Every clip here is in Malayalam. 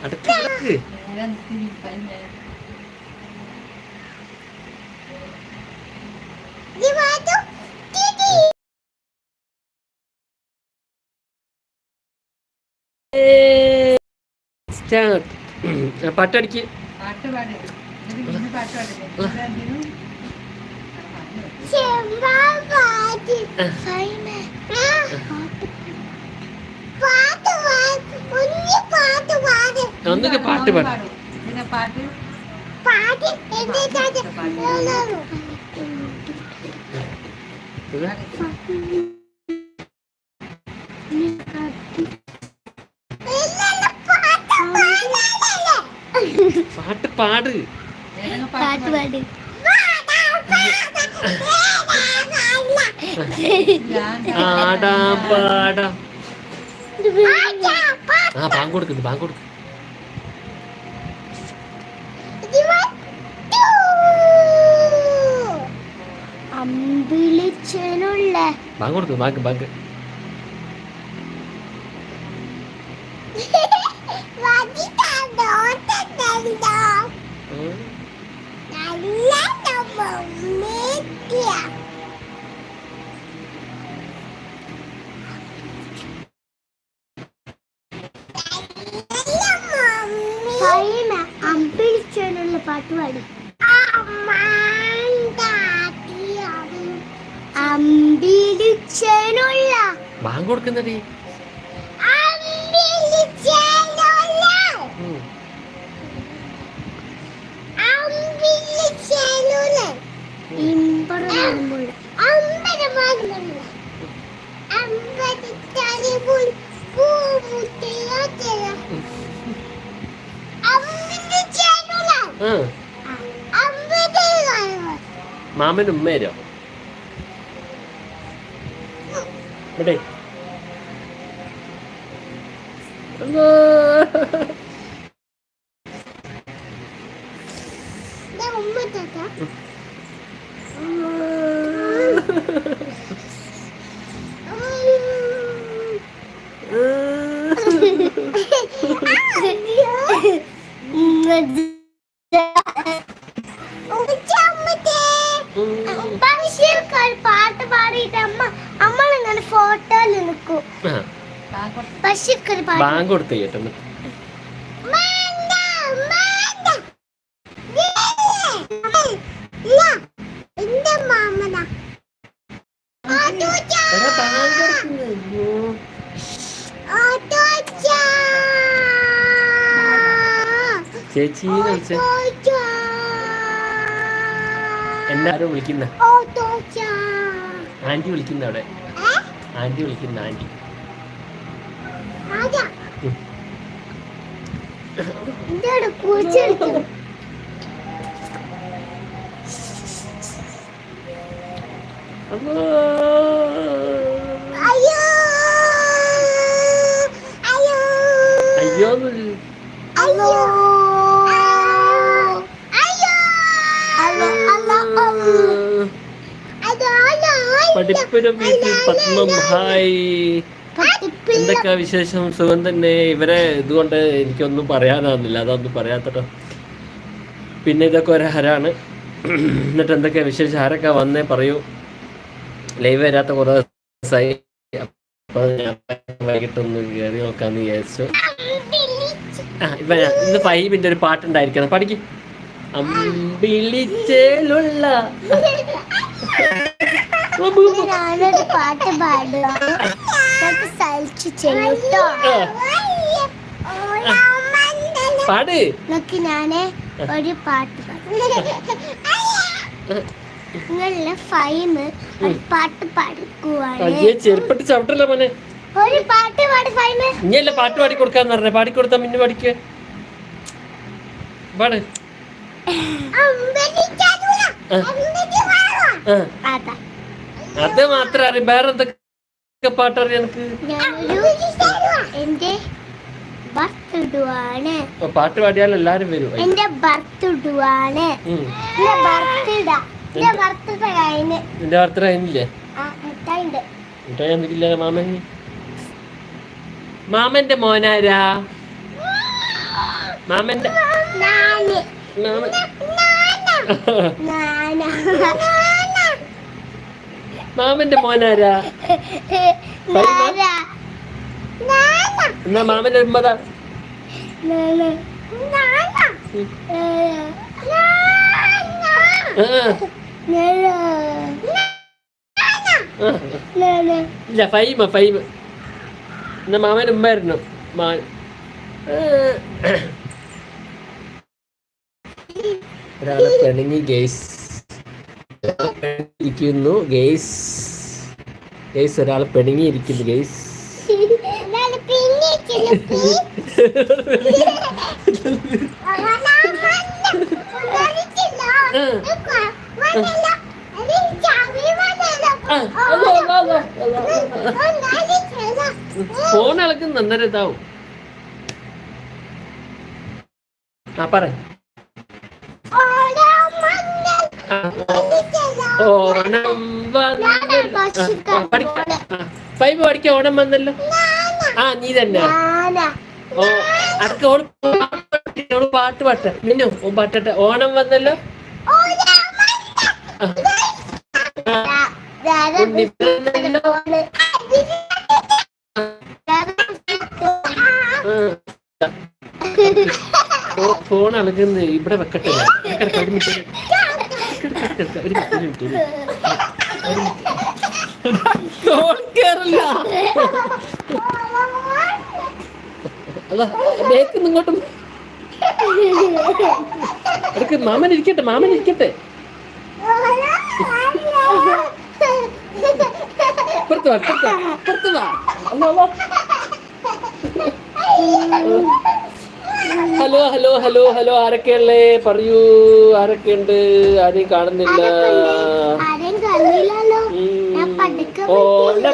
അടക്ക് സ്റ്റാർട്ട് പാട്ടടിക്ക് പാട്ട് പാടി എന്നിട്ട് പിന്നെ പാട്ട് പാടില്ലേ ഒന്നൊക്കെ പാട്ട് പാട്. പാട്ട് പാട്ട്? പാട്. പാട്ട് പാടാ. ആടാം പാടാം. ആ ബാങ്ക് കൊടുക്കുന്നു ബാങ്ക് കൊടുക്കും. ബാങ്ക് കൊടുക്കുന്നു ബാങ്ക് ബാങ്ക് ഉം. ഫൈമ അമ്പിളിച്ചനുള്ള പാട്ട് പാടി. അമ്പിളിച്ചനുള്ള. ബാങ്ക് കൊടുക്കുന്നടി. ഉം. മാമൻ ഉമ്മേരോ ഇവിടെ ഉമ്മ ബാങ്ക് കൊടുത്ത കേട്ടോ ഓട്ടോച്ചാ. എല്ലാരും വിളിക്കുന്ന. ആന്റി വിളിക്കുന്ന അവിടെ? ആന്റി വിളിക്കുന്ന ആന്റി ആരാ? ഉം. എന്റെ അവിടെ പൂച്ചെടുക്കും അയ്യോ! അയ്യോ! പഠിപ്പുര വീട്ടിൽ പത്മം ഹായ് എന്തൊക്കെയാ വിശേഷം? സുഖം തന്നെ. ഇവരെ ഇതുകൊണ്ട് എനിക്കൊന്നും പറയാനാവുന്നില്ല. അതൊന്നും പറയാത്തട്ടോ. പിന്നെ ഇതൊക്കെ ഒരു ഹരാണ്. എന്നിട്ട് എന്തൊക്കെയാ വിശേഷം? ആരൊക്കെ വന്നേ പറയൂ. ലൈവ് വരാത്ത കുറേ ദിവസമായി. അപ്പൊ ഞാൻ വൈകിട്ടൊന്ന് കയറി നോക്കാന്ന് വിചാരിച്ചു. ആ ഇപ്പൊ ഞാൻ- ഇന്ന് ഫൈവിന്റെ ഒരു പാട്ടുണ്ടായിരിക്കണം. പഠിക്കും. അമ്പിളിച്ചേലുള്ള ഞാനൊരു പാട്ട് നമുക്ക് സഹിച്ചു ചെയ്യൂട്ടോ. പാട്. നോക്കി ഞാൻ ഒരു പാട്ട് പാടും. നിങ്ങളുടെ ഫൈമ് ഒരു പാട്ട് പാടിക്കുവാണ്. അയ്യേ ചെരുപ്പട്ട് ചവിട്ടല്ല മോനെ? ഒരു പാട്ട് പാടി ഫൈമ്. ഇനിയല്ല പാട്ട് പാടി കൊടുക്കാന്ന് പറഞ്ഞേ. പാടി കൊടുത്താ പിന്നെ പാടിക്ക്. പാട്. ആ. ആ. അതാ. അത് മാത്രം അറിയാം. വേറെ എന്തൊക്കെ പാട്ടറിയാം എനിക്ക് പാട്ട് പാടിയാൽ എല്ലാരും വരും. എന്റെ നിന്റെ വാർത്ത കഴിഞ്ഞില്ലേ? എന്തൊക്കില്ല മാമൻ? മാമന്റെ മോനാരാ? മാമന്റെ മാമൻ മാമന്റെ മോനാരാ? നാന നാന എന്നാ മാമന്റെ ഉമ്മതാ? നാന നാന ഉം. നാന ആ, ആ. നാന ഇല്ല ഫൈമ ഫൈമ. എന്നാ മാമന്റെ ഉമ്മായിരുന്നു. മാ. ആ. ഒരാളെ പിണങ്ങി ഗേസ് ഇരിക്കുന്നു ഗെയ്സ്. ഗെയ്സ് ഒരാൾ പിണങ്ങിയിരിക്കുന്നു ഗെയ്സ്. ഫോൺ ഇളക്കുന്ന അന്നേരം ഇതാവും. ആ പറ. ഓണം വന്നല്ലോ ആ, ആ, പഠിക്കാം ആ, ഫൈവ് പഠിക്കാം ഓണം വന്നല്ലോ ആ നീ തന്നെ ഓ അടുക്ക ഓൾ പാട്ട് പാട്ട് മിന്നു പാട്ടട്ടെ ഓണം വന്നല്ലോ ഫോൺ അളകുന്നത് ഇവിടെ വെക്കട്ടെ ഒരു മിനിറ്റ് ഒരു ഇങ്ങോട്ടും. എടുക്ക് മാമൻ ഇരിക്കട്ടെ മാമൻ ഇരിക്കട്ടെ. പുറത്തു വാ പുറത്തു വാ പുറത്തു വാ. ഹലോ ഹലോ ഹലോ ഹലോ ആരൊക്കെയല്ലേ പറയൂ ആരൊക്കെയുണ്ട്? ആരെയും കാണുന്നില്ല. ഓ എന്നാ,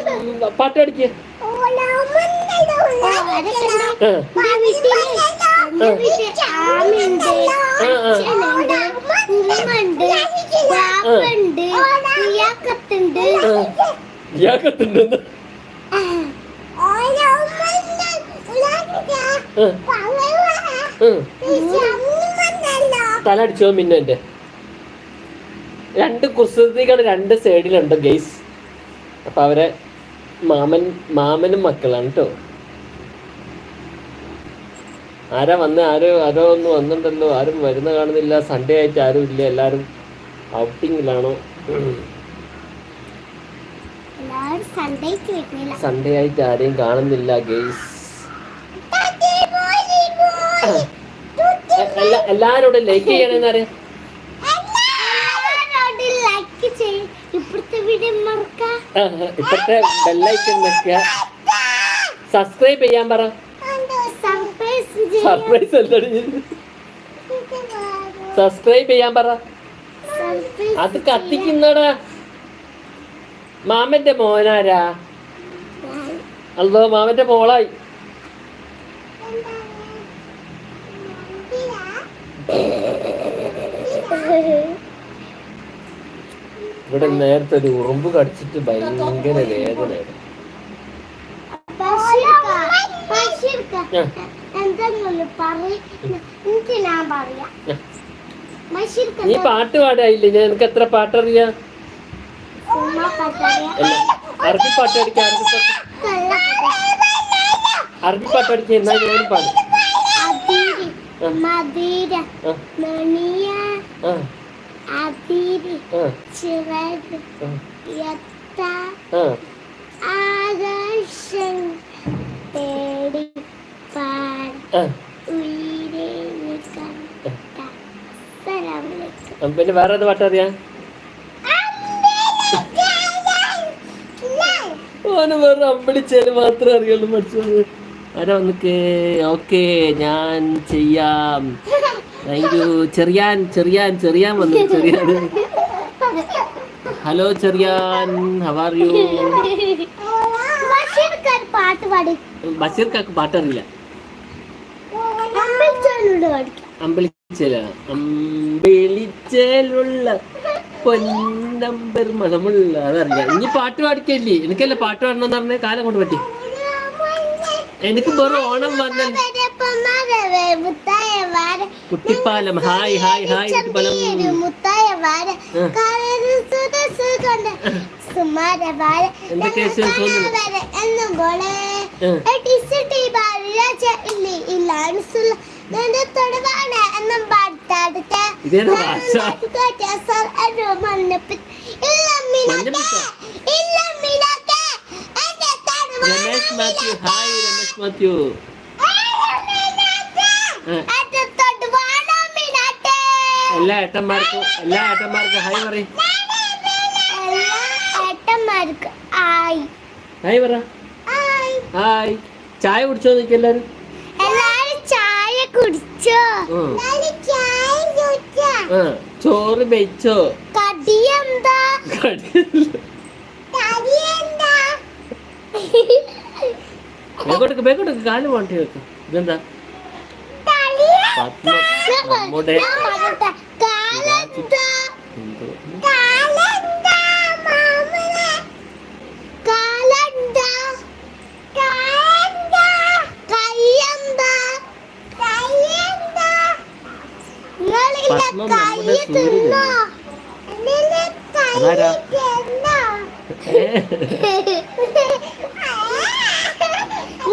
ഉം, തല അടിച്ചോ മിന്നെ രണ്ട് കുസൃതികൾ രണ്ട് സൈഡിലുണ്ട് ഗെയ്സ്. അപ്പൊ അവരെ മാമൻ മാമനും മക്കളാണ് കേട്ടോ ആരാ വന്ന്? ആരോ ആരോ ഒന്ന് വന്നിട്ടുണ്ടല്ലോ. ആരും വരുന്ന കാണുന്നില്ല. സൺഡേ ആയിട്ട് ആരും ഇല്ല. എല്ലാരും ഔട്ടിങ്ങിലാണോ? സൺഡേ ആയിട്ട് ആരെയും കാണുന്നില്ല ഗെയ്സ്. എല്ലാരോടും ലൈക്ക് ചെയ്യണമെന്ന് അറിയാം ഇപ്പോഴത്തെ ബെല്ലൈക്കൻ വെക്കുക സബ്സ്ക്രൈബ് ചെയ്യാൻ പറ. സർപ്രൈസ് സബ്സ്ക്രൈബ് ചെയ്യാൻ. പറ. അത് കത്തിക്കുന്നടാ. മാമന്റെ മോനാരാ? അല്ലോ മാമന്റെ മോളായി. ഇവിടെ നേരത്തെ ഒരു ഉറുമ്പ് കടിച്ചിട്ട് ഭയങ്കര വേദനയാണ്. ബഷീർക്ക് നീ പാട്ട് പാടായില്ലേ ഞാൻ എനിക്ക് എത്ര പാട്ടറിയാം? അറബി പാട്ട് അടിക്കാം അറബി പാട്ട് അടിക്കാം എന്നാ ഞാനും പാടും. മധുര മണിയ അതിരി ചിറക് എത്ത ആകാശം തേടി പാട ഉയരെ പിന്നെ വേറെ ഏത് പാട്ടറിയാം ഓന് വേറെ അമ്പളിച്ചാൽ മാത്രമേ അറിയുള്ളൂ പഠിച്ചത് ആരാ വന്നിക്ക് ഓക്കെ ഞാൻ ചെയ്യാം. താങ്ക് യു ചെറിയാൻ ചെറിയാൻ ചെറിയാൻ വന്നു Cheriyan. Hello Cheriyan how are you ബഷീർക്കാക്ക് പാട്ടറിയില്ല. അമ്പിളിച്ചലുള്ള പൊന്നമ്പർ മതമുള്ള അതറിയാം ഇനി പാട്ട് പാടിക്കല്ലേ? എനിക്കല്ലേ പാട്ട് പാടണമെന്ന് പറഞ്ഞ കാലം കൊണ്ട് പറ്റി. എനിക്ക് വെറും ഓണം മുത്തായ കുട്ടിപ്പാലം. Hi hi hi കുട്ടിപ്പാലം. ഇല്ല സുമാര ഇല്ല രമേശ് മാത്യു. ഹായ് രമേശ് മാത്യു. എല്ലാ ഏട്ടന്മാർക്കും എല്ലാ ഏട്ടന്മാർക്കും ഹായ് പറയും. ഹായ് പറ. ഹായ്. ചായ കുടിച്ചോ എല്ലാവരും എല്ലാരും? ചായ കുടിച്ചോ ചോറ് വെച്ചോ കടി എന്താ കടി എന്താ ബേക്കോട്ടേക്ക് ബേക്കോട്ടേക്ക് കാൽ പോണ്ടി വെക്കും ഇതെന്താ? ഹേ പത്മ നമ്മുടെ. കാലെന്താ മാമനെ കാലെന്താ കാലെന്താ കയ്യെന്താ കയ്യെന്താ നിങ്ങളിന്റെ പത്മം കൈ നമ്മുടെ തിന്നോ നിന്റെ കൈ അതാരാ? തിന്നോ ഏ,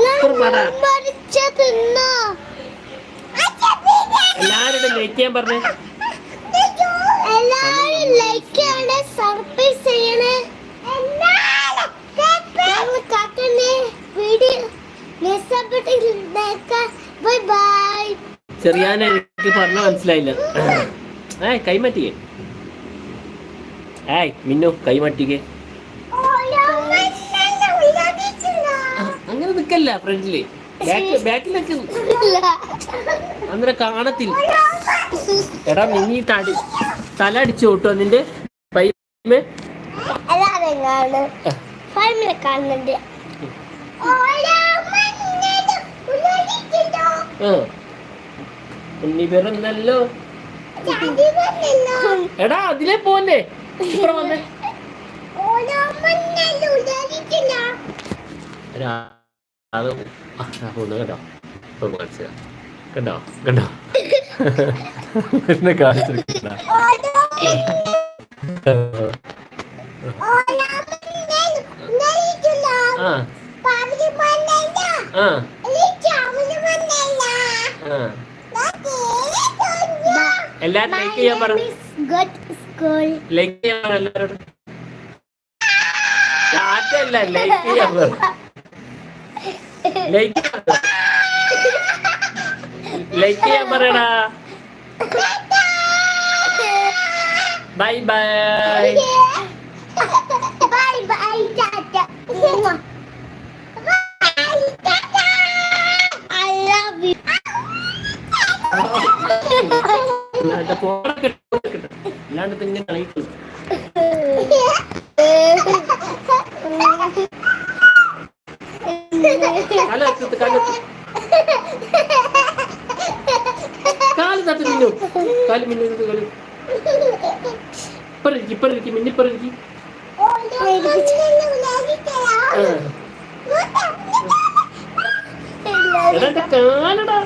ഇപ്പുറം പറ. എല്ലാവരോടും ലൈക്ക് ചെയ്യാൻ പറഞ്ഞേ. എല്ലാരും ലൈക്ക് ചെയ്യണേ സർപ്രൈസ് ചെയ്യണേ. ചെറിയാൻ എനിക്ക് പറഞ്ഞ മനസ്സിലായില്ല. ഏ കൈമാറ്റിക്കേ ഏയ് മിന്നു കൈമാറ്റിക്കേ നിക്കല്ല ഫ്രണ്ടിൽ. ബാക്ക് ബാക്കിലേക്ക് അന്നേരം കാണത്തില്ല. എടാ മിന്നി തടി തല അടിച്ചു കൂട്ടോ പൈമേ. കാണുന്നുണ്ട്. ഉണ്ണി പിറന്നല്ലോ എടാ അതിലേ പോലെ ഇപ്പുറം വന്നേ. അത് ഒന്ന് കണ്ടോ? ഇപ്പൊ കാണിച്ചു കണ്ടോ? കണ്ടോ? എന്നെ കാണിച്ചു ആ. ആ. ആ. എല്ലാരും ലൈക്ക് ചെയ്യാൻ പറ. ലൈക്ക് ചെയ്യാൻ എല്ലാരോടും. ലൈക്ക് ചെയ്യാൻ പറ. ലൈക്ക് ലൈക്ക് ചെയ്യാൻ പറയടാ bye bye bye bye tata I love you അല്ലാണ്ട് ഫോണൊക്കെ എടുക്കട്ടെ. അല്ലാണ്ട് ഇത് ഇങ്ങനെ കളിക്കും കാലെടുത്ത് കാലെടുത്ത് കാൽ തട്ടി മിന്നു. കാൽ മിന്നു കളി ഇപ്പറിരിക്കും ഇപ്പറിരിക്കും മിന്നിപ്പറിരിക്കും കാലടാ.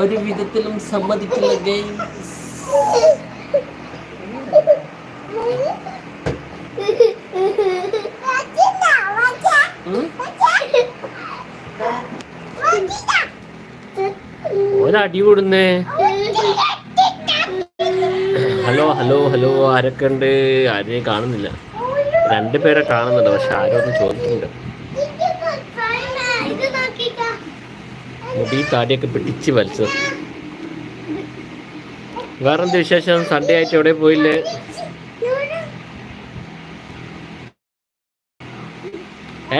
ഒരു വിധത്തിലും സമ്മതിക്കില്ല ഗെയിം ഒരടി കൂടുന്നേ. ഹലോ ഹലോ ഹലോ ആരൊക്കെ ഉണ്ട് ആരെയും കാണുന്നില്ല. രണ്ടുപേരെ കാണുന്നുണ്ട് പക്ഷെ ആരും ഒന്നും ചോദിക്കുന്നുണ്ട്. മുടി താടിയൊക്കെ പിടിച്ച് വലിച്ചത്. വേറെന്ത് വിശേഷം? സൺഡേ ആയിട്ട് എവിടെ പോയില്ലേ?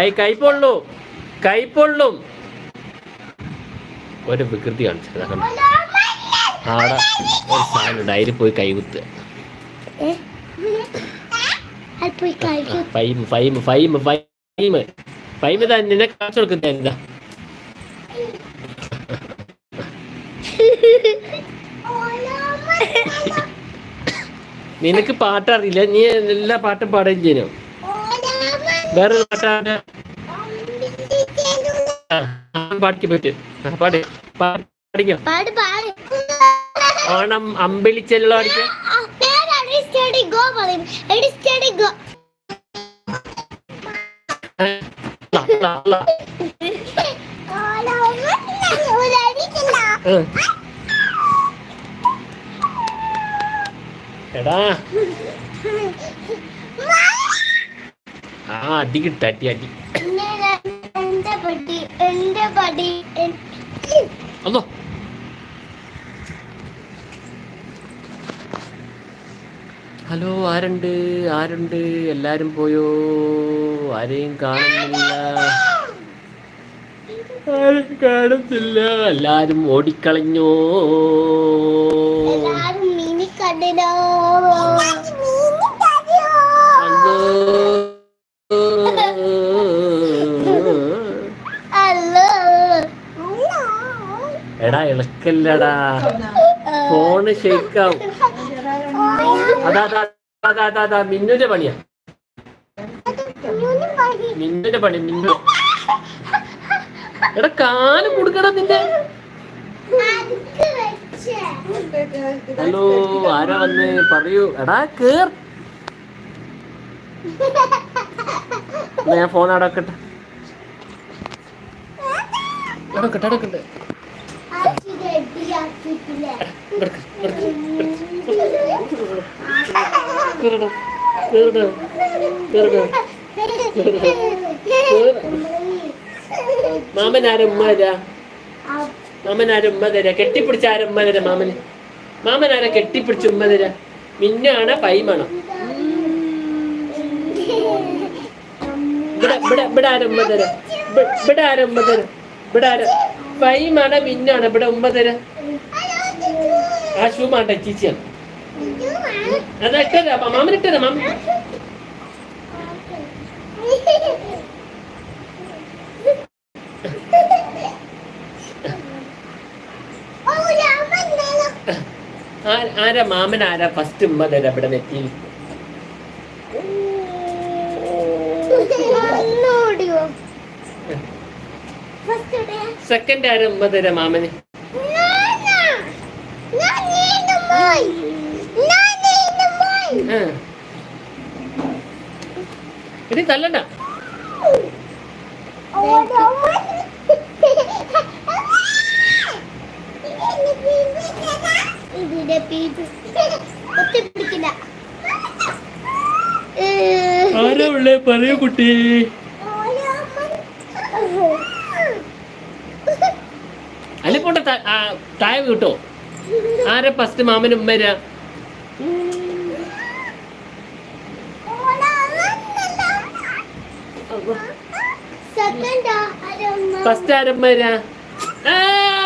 ഏയ് കൈപ്പൊള്ളു കൈപ്പൊള്ളും ഒരു വികൃതി കാണിച്ചത് കണ്ടോ? ആടെ ഒരു സാധനം ഡയറി പോയി കൈകുത്ത്. ഇതാ നിന്നെ കാണിച്ചു കൊടുക്കുന്ന എന്താ നിനക്ക് പാട്ടറിയില്ല. നീ എല്ലാ പാട്ടും പാടുകയും ചെയ്യും വേറൊരു പാട്ടാണ് ആ, പാടിക്ക് പോയിട്ട് പാട് പാടിക്കോ? പാട് പാട്. ഓണം അമ്പലിച്ചല്ലോ അടിക്കോ എടാ ആ അടി കിട്ട അടി. പടി എന്റെ പടി അല്ലോ ഹലോ ആരുണ്ട്? ആരുണ്ട്? എല്ലാരും പോയോ? ആരെയും കാണുന്നില്ല. ആരും കാണുന്നില്ല. എല്ലാരും ഓടിക്കളഞ്ഞോ? എടാ ഇളക്കല്ലടാ. ഫോണ് അതാ അതാ അതാ അതാ അതാ മിന്നുന്റെ പണിയാ. മിന്നുന്റെ പണി മിന്നു. എടാ കാൽ കൊടുക്കടാ നിന്റെ. ഹലോ ആരാ വന്ന്? പറയൂ. എടാ കേർ. ഞാൻ ഫോൺ അടക്കട്ടെ അടക്കട്ടെ അടക്കട്ടെ എടുക്ക്, എടുക്ക്, കേറടാ, കേറടാ, കേറടാ. മാമൻ ആരും ഉമ്മ തരാ മാമൻ ആരും ഉമ്മ തരാ കെട്ടിപ്പിടിച്ച ആരും ഉമ്മ തരാ മാമന്. മാമൻ ആരാ കെട്ടിപ്പിടിച്ച ഉമ്മ മിന്നാണ പൈമാണോ. ഇവിടെ ഇവിടെ ഇവിടെ ആരും ഉമ്മ തരാ ഇവ- ഇവിടെ ആരും ഉമ്മ തരാ ഇവിടെ ആര? പൈമാണ് മിന്നാണ് ഇവിടെ ഉമ്മ തരാ ആ ഷൂ മാണ്ട ചീച്ചിയാണ് അതാ ഇട്ടരാ മാമൻ ഇട്ടരാ മാമൻ ആരാ മാമൻ ആരാ ഫസ്റ്റ് ഉമ്മ തരാ ഇവിടെ നെറ്റിയിൽ? സെക്കൻഡ് ആരാ ഉമ്മ തരാ മാമന് ഞാൻ എടി തല്ലണ്ട ആരാ ഉള്ളേ? പറയൂ കുട്ടി. അല്ലെ പോട്ടെ താഴെ കിട്ടോ ആരാ ഫസ്റ്റ് മാമന് ഉമ്മ ഫസ്റ്റ് ആരെ ഉമ്മ ആ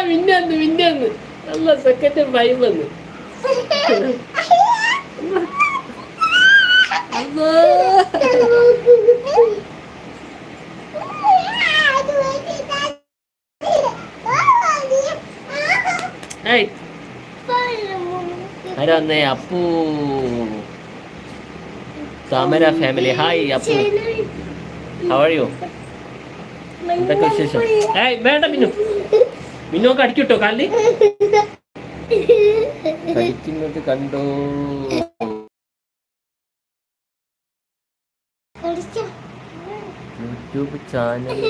മിന്നന്ന് മിന്നന്ന്. നല്ല സെക്കൻഡ് ഫൈവ് വന്ന്. അമ്മോ. ആരാ വന്നേ അപ്പു താമര ഫാമിലി ഹായ് അപ്പു അവഴിയോ എന്തൊക്കെ വിശേഷം? ഏയ് വേണ്ട മിന്നു. മിന്നൊക്കെ അടിക്കട്ടോ കാലിൽ കഴിക്കുന്നത് കണ്ടോ? YouTube channel.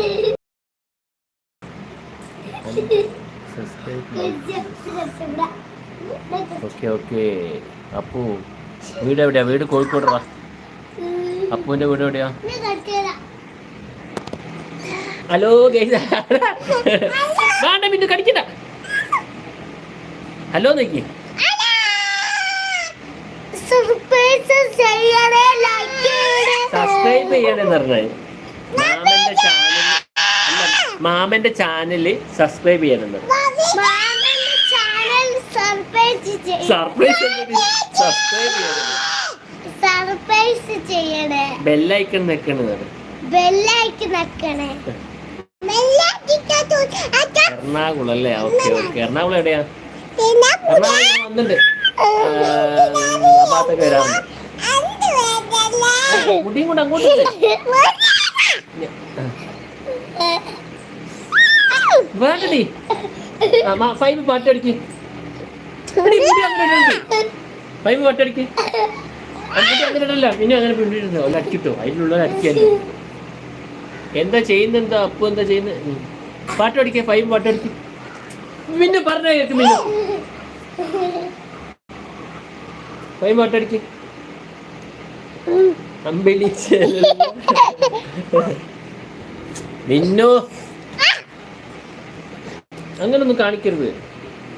Subscribe okay okay. Appu വീട് എവിടെയാ? വീട് കോഴിക്കോടാ അപ്പുവിന്റെ വീട് എവിടെയാ? ഹലോ വേണ്ട മിന്നു കടിക്കണ്ട. ഹലോ നോക്കി. സബ്സ്ക്രൈബ് ചെയ്യണമെന്ന് പറഞ്ഞത് മാമന്റെ ചാനൽ മാമന്റെ ചാനൽ സബ്സ്ക്രൈബ് ചെയ്യണം ചാനൽ സർപ്രൈസ് സബ്സ്ക്രൈബ് ചെയ്യണം. സർപ്രൈസ് ചെയ്യണേ ബെല്ലൈക്കൺ നിൽക്കണത് ബെല്ലൈക്ക് നക്കണേ എറണാകുളം അല്ലേ? ഓക്കെ ഓക്കെ എറണാകുളം എവിടെയാ? എറണാകുളം വന്നിട്ടുണ്ട്. ഭാഗത്തൊക്കെ വരാറുണ്ട് മുടിയും കൊണ്ട് അങ്ങോട്ട് വേണ്ടടി. ഫൈവ് പാട്ടടിക്ക് എടി, മുടി അങ്ങനെ ഇടരുത്. ഫൈവ് അങ്ങോട്ട് അങ്ങനെ പിന്നെ അങ്ങനെ പിന്നിട്ടോ അല്ല അടിക്കിട്ടോ അതിനുള്ളിൽ അടിക്കാൻ എന്താ ചെയ്യുന്ന എന്താ അപ്പു എന്താ ചെയ്യുന്ന പാട്ട് പഠിക്ക പൈപ്പ് പാട്ട് പഠിക്ക. പിന്നെ പറഞ്ഞ കേക്ക് മിന്നു. പൈപ്പ് പാട്ട് പഠിക്ക. അമ്പിളി മിന്നു. അങ്ങനൊന്നും കാണിക്കരുത്.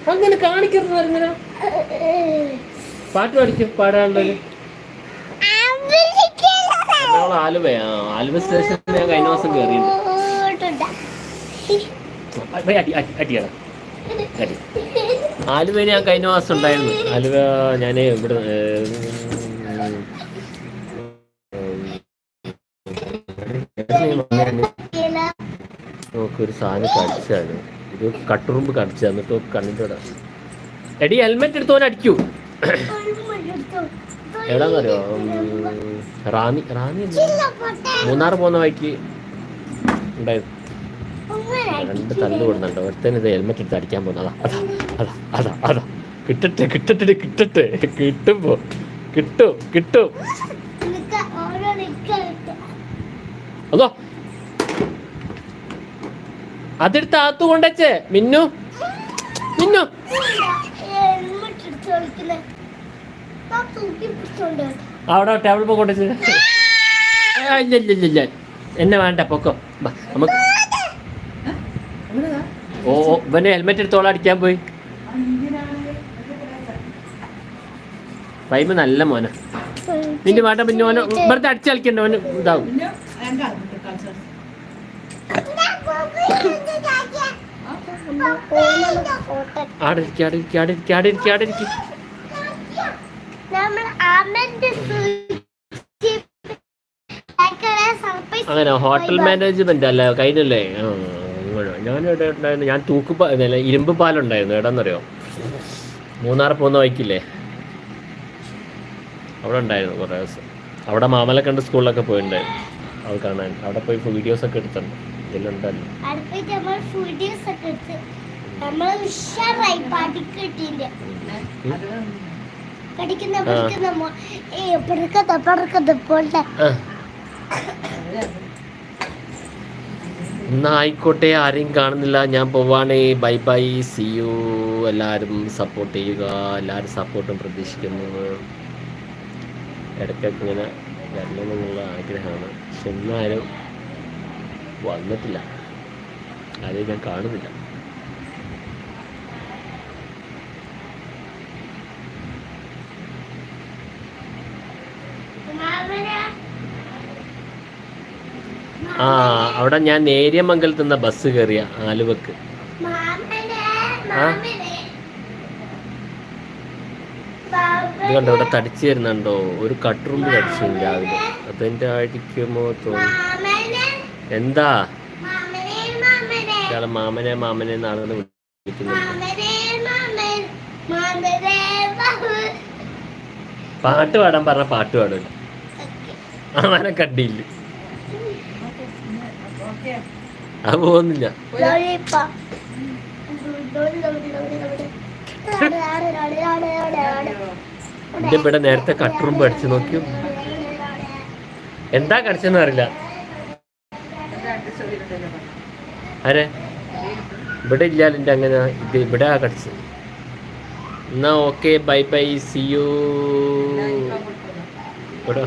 അങ്ങനെ കാണിക്കരുത് അങ്ങനെ പാട്ട് പഠിക്കും പാടാനുള്ളത് നമ്മൾ ആലുവ ആ, ആലുവ സ്റ്റേഷനിൽ ഞാൻ കഴിഞ്ഞ മാസം കയറിയിട്ടുണ്ട് ഞാൻ കഴിഞ്ഞ മാസം ഉണ്ടായിരുന്നു ആലുവ ഞാൻ ഇവിടെ നമുക്കൊരു സാധനം കടിച്ചാണ് ഒരു കട്ടുറുമ്പ് കടിച്ചു എന്നിട്ട് കണ്ണിന്റെ എടി ഹെൽമെറ്റ് എടുത്തോൻ അടിക്കൂ. എവിടാന്നറിയോ? റാന്നി റാന്നി. മൂന്നാർ പോകുന്ന വഴിക്ക് ഉണ്ടായിരുന്നു. രണ്ട് തല്ല് കൊടുക്കുന്നുണ്ട് ഒരുത്തന് ഇത് ഹെൽമെറ്റ് എടുത്ത് അടിക്കാൻ പോകുന്നതാ. അതാ അതാ അതാ അതാ കിട്ടട്ടെ കിട്ടട്ടെ കിട്ടട്ടെ. കിട്ടുമ്പോ കിട്ടും കിട്ടും. അതോ അതെടുത്ത് ആത്തു കൊണ്ടച്ചേ മിന്നു. മിന്നു. അവിടെ ടേബിൾ പോ എന്നെ വേണ്ട പൊക്കോ. നമുക്ക് ഓ ഇവന് ഹെൽമെറ്റ് എടുത്തോളം അടിക്കാൻ പോയി. പൈമ നല്ല മോന. നിന്റെ വേണ്ട പിന്നെ മോനെ ഇവിടുത്തെ അടിച്ചു കളിക്കണ്ട ഓന് ഇതാവും പിന്നെ രണ്ടാളും കളിച്ചു ആടെ ഇരിക്ക് ആടെ ഇരിക്ക് ആടെ ഇരിക്ക് ആടെ ഇരിക്ക് ആടെ ഇരിക്ക് നമ്മൾ അമ്മന്റെ അങ്ങനെ ഹോട്ടൽ മാനേജ്മെന്റ് അല്ല? കഴിഞ്ഞല്ലേ? ഞാൻ ഇവിടെ ഉണ്ടായിരുന്നു. ഞാൻ തൂക്ക് ഇരുമ്പ് പാലുണ്ടായിരുന്നു. എവിടെന്നറിയോ? മൂന്നാർ പോകുന്ന വഴിക്കില്ലേ? അവിടെ ഉണ്ടായിരുന്നു കുറേ ദിവസം. അവിടെ മാമല കണ്ട് സ്കൂളിലൊക്കെ പോയിട്ടുണ്ടായിരുന്നു അത് കാണാൻ. അവിടെ പോയി വീഡിയോസ് ഒക്കെ എടുത്തിട്ടുണ്ട്. ഇതിലുണ്ടല്ലോ അടുപ്പിച്ച് നമ്മൾ വീഡിയോസ് ഒക്കെ എടുത്ത് നമ്മൾ ഉഷാറായി പാട്ടിക്ക് കിട്ടിയില്ല പഠിക്കുന്ന പഠിക്കുന്ന മോ- ഏ പിറക്കത്ത പിറക്കത്ത പോട്ടെ. ആ. എന്നാ ആയിക്കോട്ടെ ആരെയും കാണുന്നില്ല. ഞാൻ പോവാണേ. ബൈ ബൈ സി യു എല്ലാവരും സപ്പോർട്ട് ചെയ്യുക. എല്ലാവരും സപ്പോർട്ടും പ്രതീക്ഷിക്കുന്നു. ഇടയ്ക്കൊക്കെ ഇങ്ങനെ വരണമെന്നുള്ള ആഗ്രഹമാണ്. പക്ഷെ എന്നാലും വന്നിട്ടില്ല. ആരെയും ഞാൻ കാണുന്നില്ല. ആ അവിടെ ഞാൻ നേര്യമംഗലത്ത് നിന്ന ബസ് കയറിയ ആലുവക്ക്. ആ? ഇവിടെ തടിച്ചു വരുന്നുണ്ടോ? ഒരു കട്ടുറുമ്പ് കടിച്ചു രാവിലെ. അതെന്റെ അടിക്കുമോ തോന്നി എന്താ? മാമനെ മാമനെ. ഇയാളെ മാമനെ മാമനെ എന്നാണ് വിളിക്കുന്നത്. പാട്ട് പാടാൻ പറഞ്ഞ പാട്ട് പാടില്ല അവനെ കണ്ടില്ല. ഓക്കെ. അത് പോകുന്നില്ല. എന്റെ ഇവിടെ നേരത്തെ കട്ടുറുമ്പ് അടിച്ചു നോക്കിയോ? എന്താ കടിച്ചെന്ന് അറിയില്ല. ആരെ? ഇവിടെ ഇല്ലാലിന്റെ അങ്ങനെ. ഇത് ഇവിടെ കടിച്ചു എന്നാ okay bye bye see you ഇവിടെ.